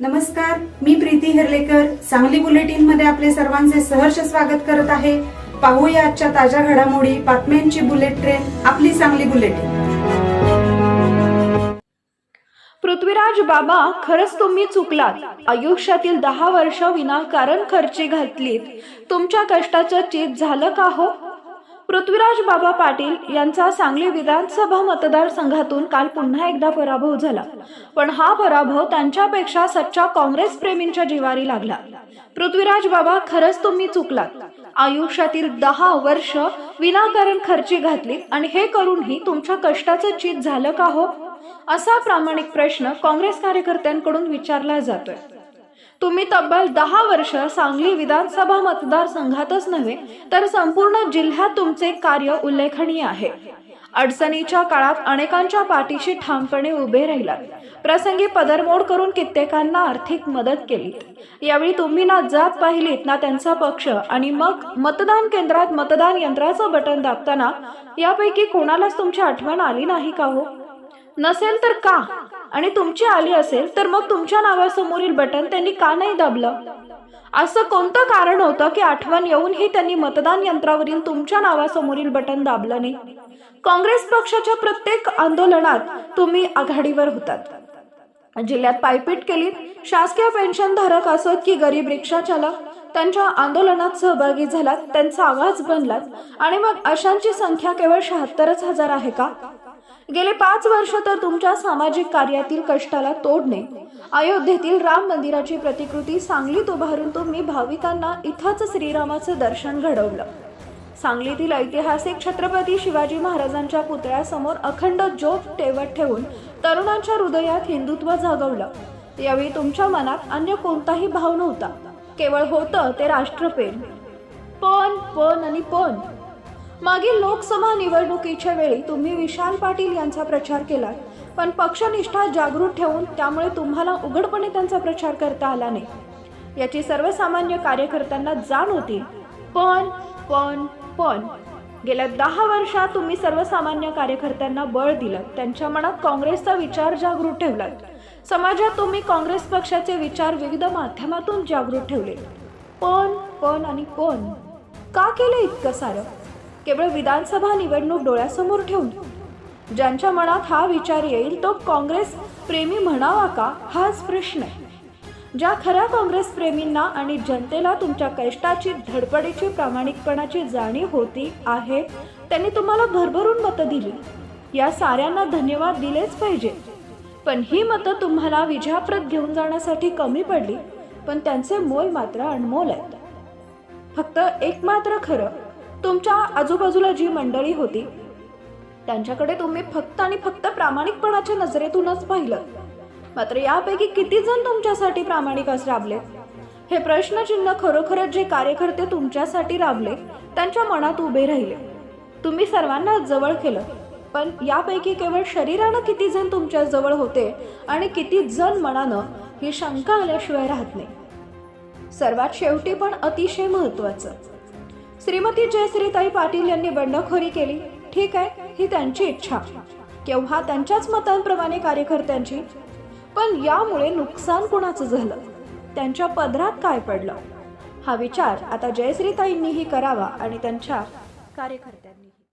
नमस्कार मी प्रीती हिरलेकर. सांगली बुलेटिनमध्ये आपले सर्वांचे सहर्ष स्वागत करत आहे. पाहूया आजच्या ताज्या घडामोडी बातम्यांची बुलेट ट्रेन आपली सांगली बुलेटिन. पृथ्वीराज बाबा खरंच तुम्ही चुकलात. आयुष्यातील दहा वर्ष विनाकारण खर्ची घातलीत. तुमच्या कष्टाचं चीज झालं का हो? पृथ्वीराज बाबा पाटील यांचा सांगली विधानसभा मतदारसंघातून काल पुन्हा एकदा पराभव झाला. पण हा पराभव त्यांच्यापेक्षा सच्चा काँग्रेस प्रेमींच्या जिवारी लागला. पृथ्वीराज बाबा खरंच तुम्ही चुकलात. आयुष्यातील दहा वर्ष विनाकारण खर्ची घातली आणि हे करूनही तुमच्या कष्टाचं चीज झालं का हो? असा प्रामाणिक प्रश्न काँग्रेस कार्यकर्त्यांकडून विचारला जातोय. तुम्ही तब्बल दहा वर्ष सांगली विधानसभा मतदारसंघातच नव्हे तर संपूर्ण जिल्ह्यात तुमचे कार्य उल्लेखनीय आहे. अडचणीच्या काळात अनेकांच्या पाठीशी ठामपणे उभे राहिलात. प्रसंगी पदरमोड करून कित्येकांना आर्थिक मदत केली. यावेळी तुम्ही ना जात पाहिलीत ना त्यांचा पक्ष. आणि मग मतदान केंद्रात मतदान यंत्राचं बटन दाबताना यापैकी कोणालाच तुमची आठवण आली नाही का हो? नसेल तर का? आणि तुमची आली असेल तर मग तुमच्या नावासमोरील बटन त्यांनी का नाही दाबलं? असं कोणतं कारण होतं की आठवण येऊनही त्यांनी मतदान यंत्रावरील तुमच्या नावासमोरील बटन दाबलं नाही? काँग्रेस पक्षाच्या प्रत्येक आंदोलनात तुम्ही आघाडीवर होतात. जिल्ह्यात पायपीट केली शासकीय पेन्शनधारक असत की गरीब रिक्षा चालक त्यांच्या आंदोलनात सहभागी झालात त्यांचा आवाज बनलात आणि मग अशांची संख्या केवळ शहात्तरच हजार आहे का? गेले पाच वर्ष तर तुमच्या सामाजिक कार्यातील कष्टाला तोडणे अयोध्येतील राम मंदिराची प्रतिकृती सांगलीत उभारून तुम्ही भाविकांना इथंच श्रीरामाचं दर्शन घडवलं. सांगलीतील ऐतिहासिक छत्रपती शिवाजी महाराजांच्या पुतळ्यासमोर अखंड ज्योत टेवत ठेवून तरुणांच्या हृदयात हिंदुत्व जागवलं. यावेळी तुमच्या मनात अन्य कोणताही भाव नव्हता. केवळ होतं ते राष्ट्रप्रेम. पण पण आणि पण. मागील लोकसभा निवडणुकीच्या वेळी तुम्ही विशाल पाटील यांचा प्रचार केला पण पक्षनिष्ठा जागृत ठेवून त्यामुळे तुम्हाला उघडपणे त्यांचा प्रचार करता आला नाही. याची सर्वसामान्य कार्यकर्त्यांना जाण होती. पण पण पण गेल्या दहा वर्षात तुम्ही सर्वसामान्य कार्यकर्त्यांना बळ दिलं त्यांच्या मनात काँग्रेसचा विचार जागृत ठेवलात. समाजात तुम्ही काँग्रेस पक्षाचे विचार विविध माध्यमातून जागृत ठेवले. पण पण आणि पण का केलं इतकं सारं? केवळ विधानसभा निवडणूक डोळ्यासमोर ठेवून. ज्यांच्या मनात हा विचार येईल तो काँग्रेस प्रेमी म्हणावा का? हाच प्रश्न आहे. ज्या खऱ्या काँग्रेस प्रेमींना आणि जनतेला तुमच्या कष्टाची धडपडीची प्रामाणिकपणाची जाणीव होती आहे त्यांनी तुम्हाला भरभरून मतं दिली. या साऱ्यांना धन्यवाद दिलेच पाहिजे. पण ही मतं तुम्हाला विजयाप्रत घेऊन जाण्यासाठी कमी पडली पण त्यांचे मोल मात्र अनमोल आहेत. फक्त एक मात्र खरं तुमच्या आजूबाजूला जी मंडळी होती त्यांच्याकडे तुम्ही फक्त आणि फक्त प्रामाणिकपणाच्या नजरेतूनच पाहिलं. मात्र यापैकी किती जण तुमच्यासाठी प्रामाणिक असं राबले? हे प्रश्नचिन्ह खरोखरच जे कार्यकर्ते तुमच्यासाठी राबले त्यांच्या मनात उभे राहिले. तुम्ही सर्वांना जवळ केलं पण यापैकी केवळ शरीरानं किती जण तुमच्या जवळ होते आणि किती जण मनानं ही शंका आल्याशिवाय राहत नाही. सर्वात शेवटी पण अतिशय महत्वाचं श्रीमती जयश्रीताई पाटील यांनी बंडखोरी केली. ठीक आहे ही त्यांची इच्छा. केव्हा त्यांच्याच मतांप्रमाणे कार्यकर्त्यांची? पण यामुळे नुकसान कुणाचं झालं? त्यांच्या पदरात काय पडलं? हा विचार आता जयश्रीताईंनीही करावा आणि त्यांच्या कार्यकर्त्यांनी